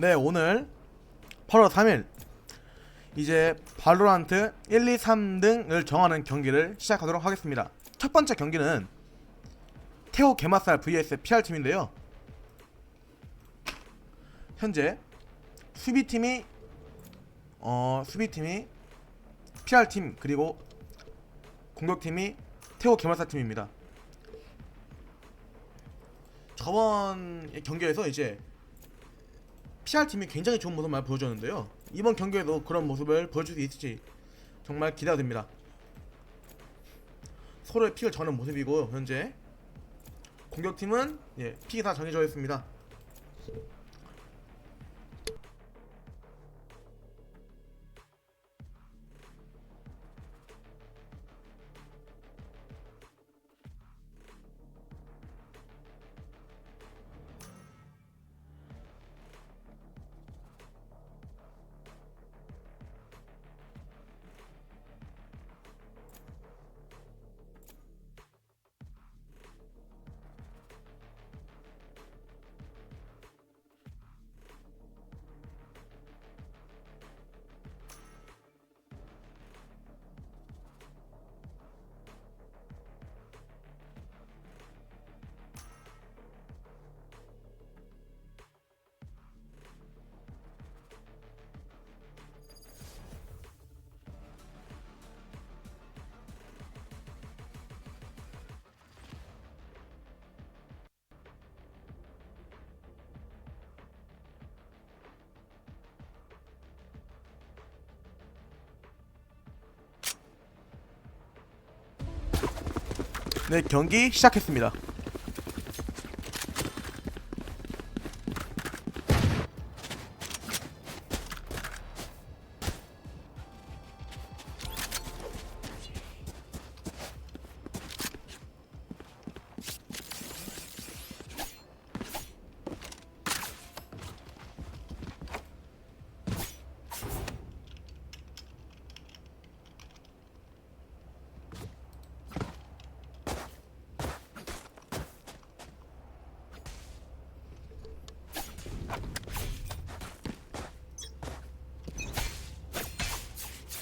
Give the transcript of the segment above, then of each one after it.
네 오늘 8월 3일. 이제 발로란트 1, 2, 3등을 정하는 경기를 시작하도록 하겠습니다. 첫 번째 경기는 테오 게마살 vs PR팀인데요. 현재 수비팀이 어 수비팀이 PR팀 그리고 공격팀이 테오 게마살 팀입니다. 저번 경기에서 이제 PR 팀이 굉장히 좋은 모습을 많이 보여줬는데요. 이번 경기에도 그런 모습을 보여줄 수 있을지 정말 기대가 됩니다. 서로의 픽을 정하는 모습이고 현재 공격팀은 예, 픽이 다 정해져 있습니다. 네, 경기 시작했습니다.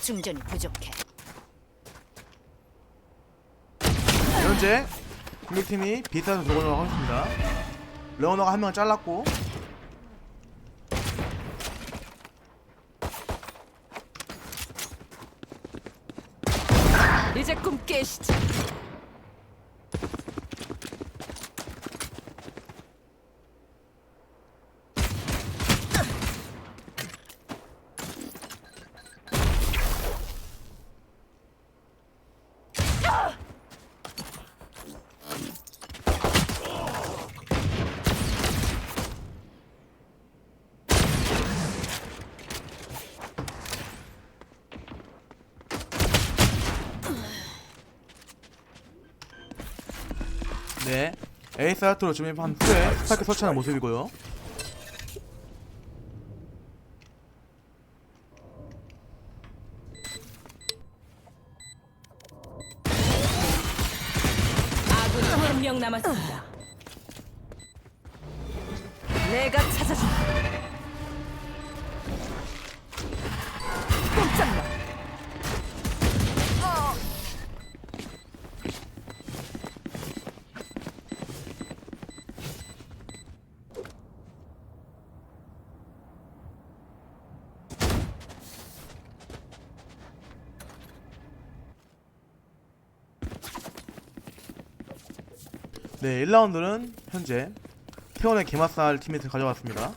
충전이 부족해. 현재 공격팀이 비슷한 들어오려고 하고 있습니다. 레오너가 한 명 잘랐고 이제 꿈 깨시지. 네 에이스 아트로 주민한 후에 스파이크 설치하는 모습이고요. 네 1라운드는 현재 태원의 게마살 팀이 가져갔습니다.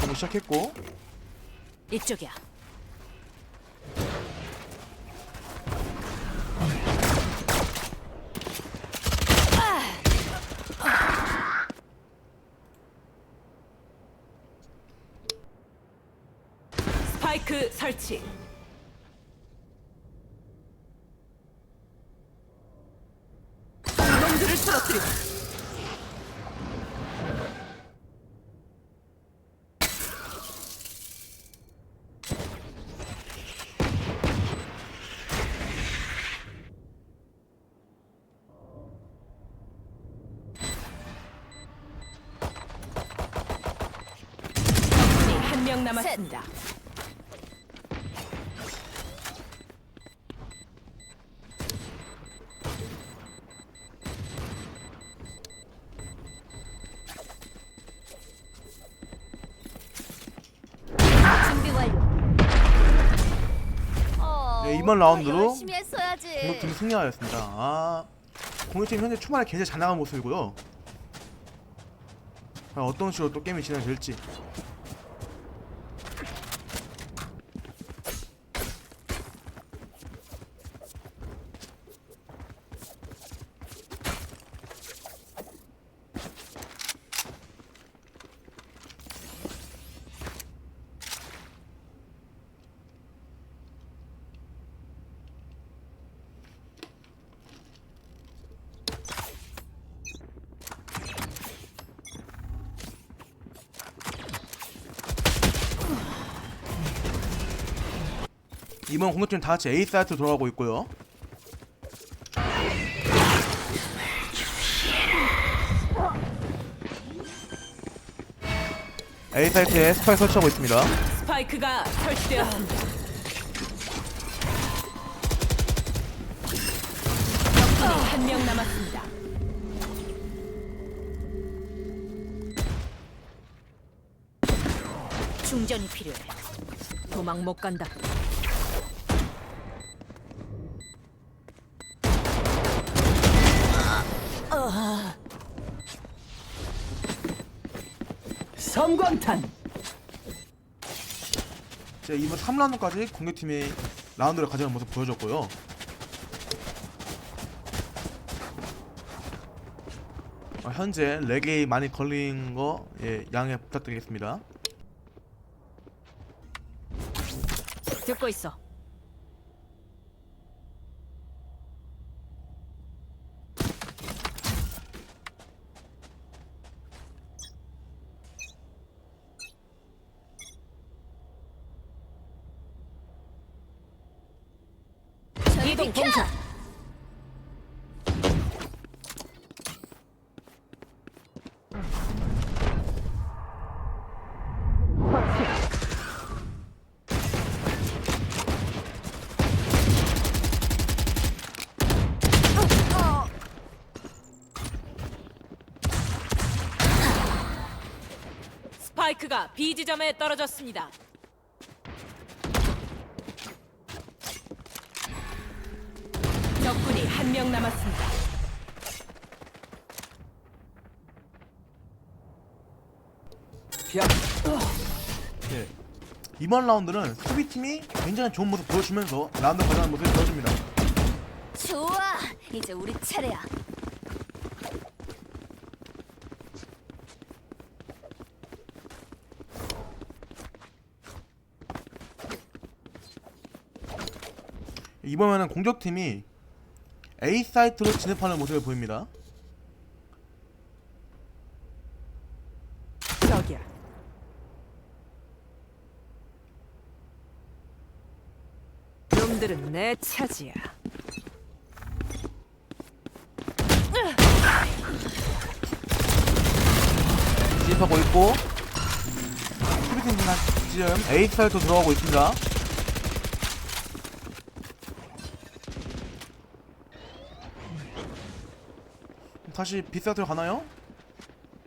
공부 시작했고 이쪽이야. 링크 설치. 놈들을 쓰러뜨리고. 한 명 남았습니다. 셋. 이번 라운드로 열심히 했어야지. 공격팀이 승리하였습니다. 아, 공격팀이 현재 초반에 굉장히 잘 나간 모습이고요. 과연 어떤 식으로 또 게임이 진행될지. 이번 공격팀 다 같이 A 사이트로 돌아가고 있고요. A 사이트에 스파이 설치하고 있습니다. 스파이크가 설치되었습니다. 적군이 한명 남았습니다. 충전이 필요해. 도망 못 간다. 섬광탄. 이제 이번 3라운드까지 공격팀이 라운드를 가져가는 모습 보여줬고요. 어, 현재 렉이 많이 걸린 거 예, 양해 부탁드리겠습니다. 듣고 있어. 이동! 공사. 스파이크가 B 지점에 떨어졌습니다. 한 명 남았습니다. 예. 이번 라운드는 수비팀이 굉장히 좋은 모습 보여주면서 라운드 가져가는 모습을 보여줍니다. 좋아. 이제 우리 차례야. 이번에는 공격팀이 A 사이트로 진입하는 모습을 보입니다. 저기야. 놈들은 내 차지야. 진입하고 있고 수비팀 지금 A 사이트로 들어가고 있습니다. 다시 사이트로 가나요?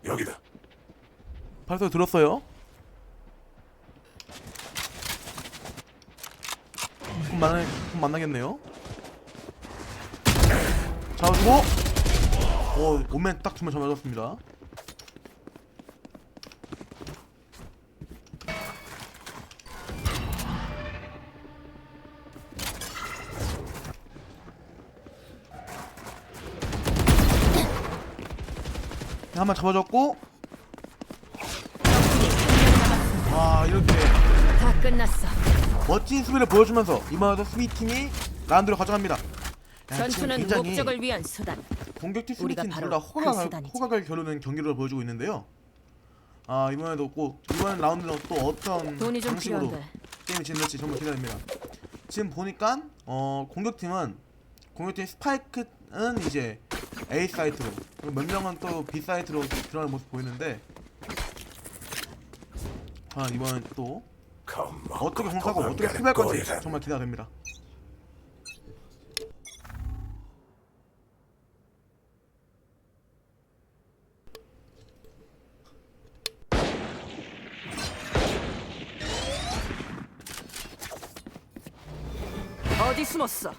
여기다. 발소리 들었어요? 곧 만나 곧 만나겠네요. 잡아주고, 오 오멘 딱 두명 잡아줬습니다. 한 번 잡아줬고, 와 이렇게 다 끝났어. 멋진 수비를 보여주면서 이번에도 수비팀이 라운드를 가져갑니다. 야, 전투는 목적을 위한 수단. 공격팀 우리가 수비팀 바로 둘다 그 호각을, 수단이지. 호각을 겨루는 경기를 보여주고 있는데요. 아 이번에도 꼭 이번 라운드는 또 어떤 돈이 좀 방식으로 필요한데. 게임이 진행될지 정말 기대됩니다. 지금 보니까 어 공격팀은 공격팀 스파이크는 이제 A 사이트로 그리고 몇 명은 또 B 사이트로 들어가는 모습 보이는데 과연 이번엔 또 어떻게 공사하고 어떻게 수비할 건지. 정말 기대됩니다. 어디 숨었어?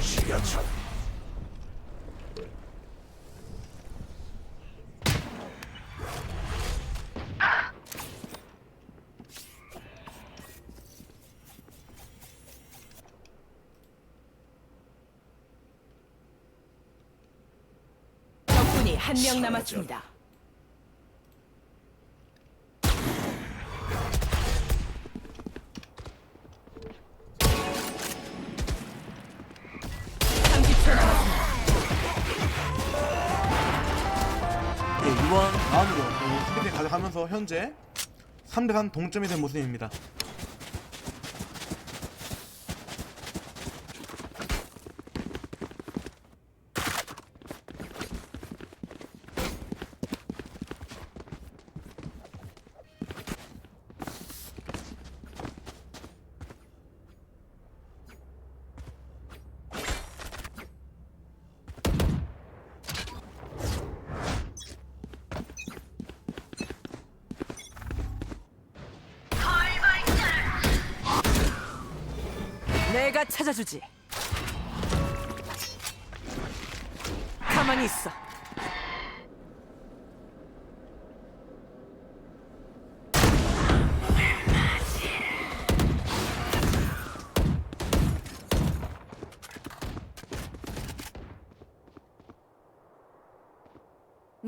지하철 적군이 한 명. 남았습니다. (30초) 남았습니다. 예, 이번 라운드로 수비팀 가져가면서 현재 3대3 동점이 된 모습입니다. 내가 찾아주지. 가만히 있어.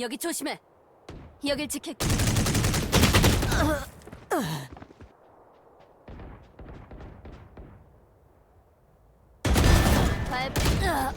여기 조심해. 여길 지킬 Ugh.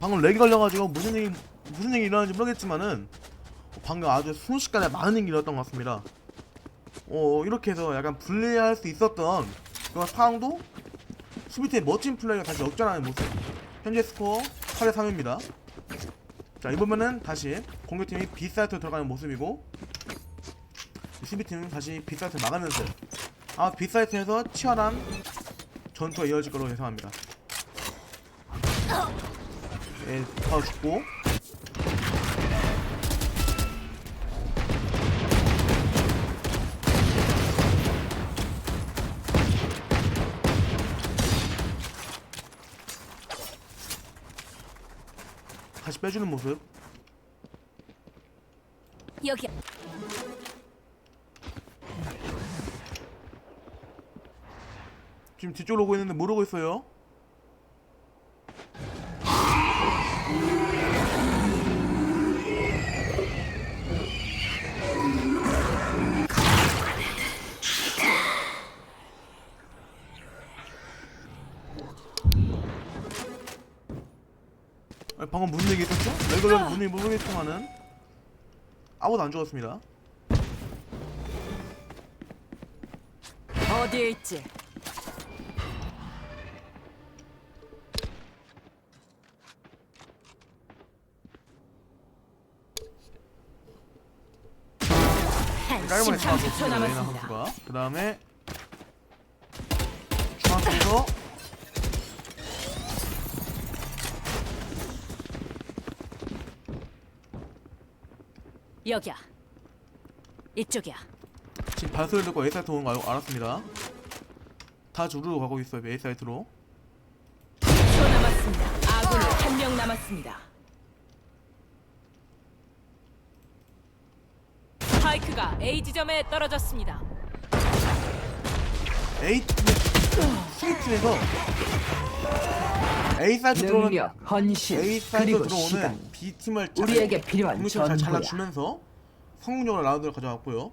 방금 렉이 걸려가지고 무슨 일이 무슨 일이 일어나는지 모르겠지만은 방금 아주 순식간에 많은 일이 일어났던 것 같습니다. 어 이렇게 해서 약간 불리할 수 있었던 그런 상황도 수비팀의 멋진 플레이가 다시 역전하는 모습. 현재 스코어 8대 3입니다. 자 이번에는 다시 공격팀이 B 사이트로 들어가는 모습이고 수비팀은 다시 B 사이트를 막으면서 아마 B 사이트에서 치열한 전투가 이어질 거로 예상합니다. 예, 다 죽고. 다시 빼주는 모습. 여기. 지금 뒤쪽으로 오고 있는데 모르고 있어요 아니, 방금 무슨 얘기 무슨 얘기 모르겠지만은 아무도 안 죽었습니다 어디에 있지? 깔끔하게 잡아줬습니다 레이나 남았습니다. 선수가 그 다음에 여기야. 이쪽이야. 지금 발소리 듣고 A 사이트 오는 거 알- 알았습니다 다 주루로 가고 있어요 A 사이트로 남았습니다. 아군이 한명 남았습니다. 스파이크가 A 지점에 떨어졌습니다. A 팀의 C팀에서 A 사이드 들어오는 능력, 헌신, A 사이드 그리고 들어오는 시간. B 팀을 우리에게 필요한 공격을 잘 전부야. 잘라주면서 성공적으로 라운드를 가져왔고요.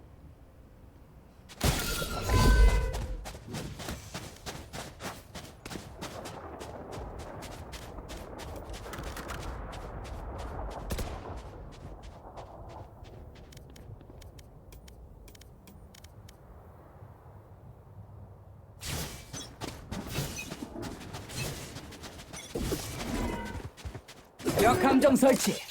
역함정 설치.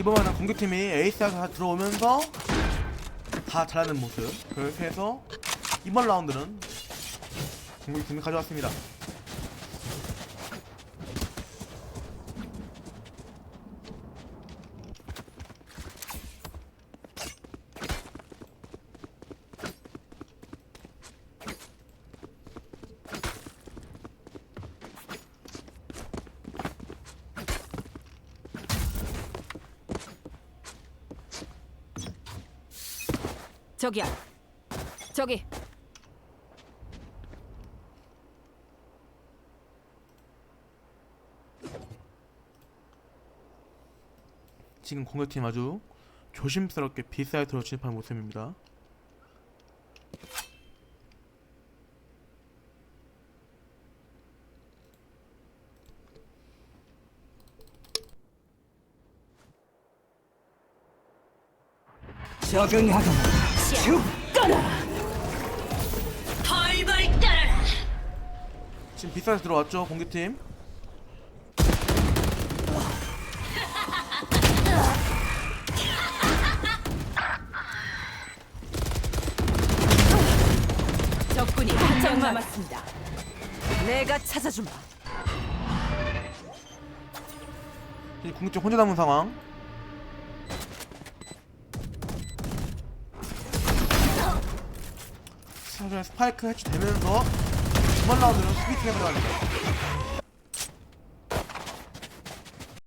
이번에는 공격팀이 다 들어오면서 다 잘하는 모습. 그렇게 해서 이번 라운드는 공격팀이 가져왔습니다. 저기야. 저기. 지금 공격팀 아주 조심스럽게 B 사이드로 진입하는 모습입니다. 적응하거나 죽거나. 벌벌 떨어라. 지금 사이드 들어왔죠 공격팀. 명 남았습니다. 내가 찾아준다. 이 공격팀 혼자 남은 상황. 자, 스파이크 해치되면서 이번 라운드는 수비 팀에 들어갑니다.